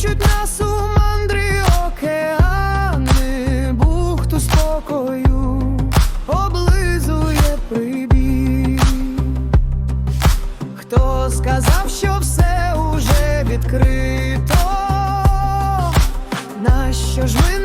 кличуть нас у мандрі, океани, бухту спокою облизує прибій. Хто сказав, що все уже відкрито? Нащо ж ми?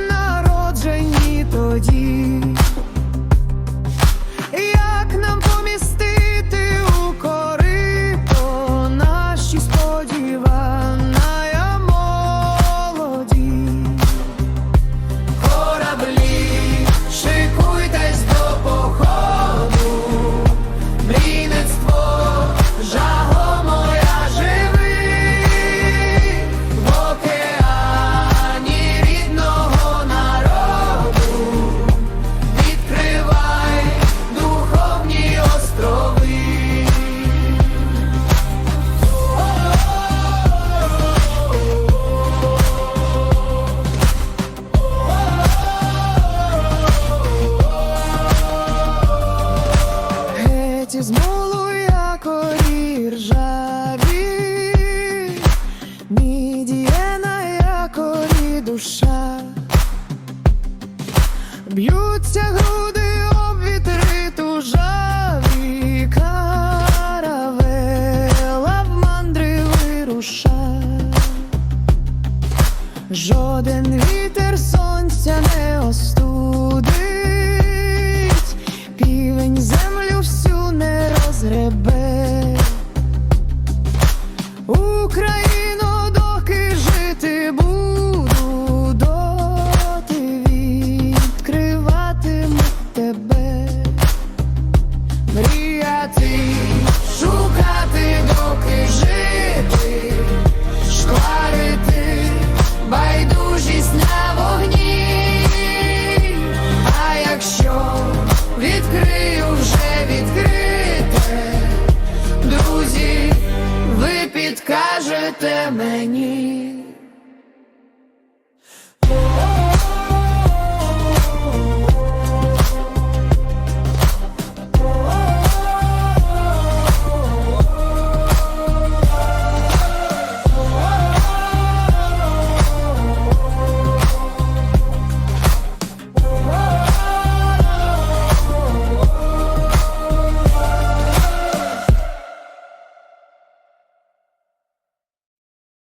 душа, б'ються груди об вітри тужаві каравела мандри вируша, жоден вітер сонця не остудить, півень землю всю не розгребе. тебе.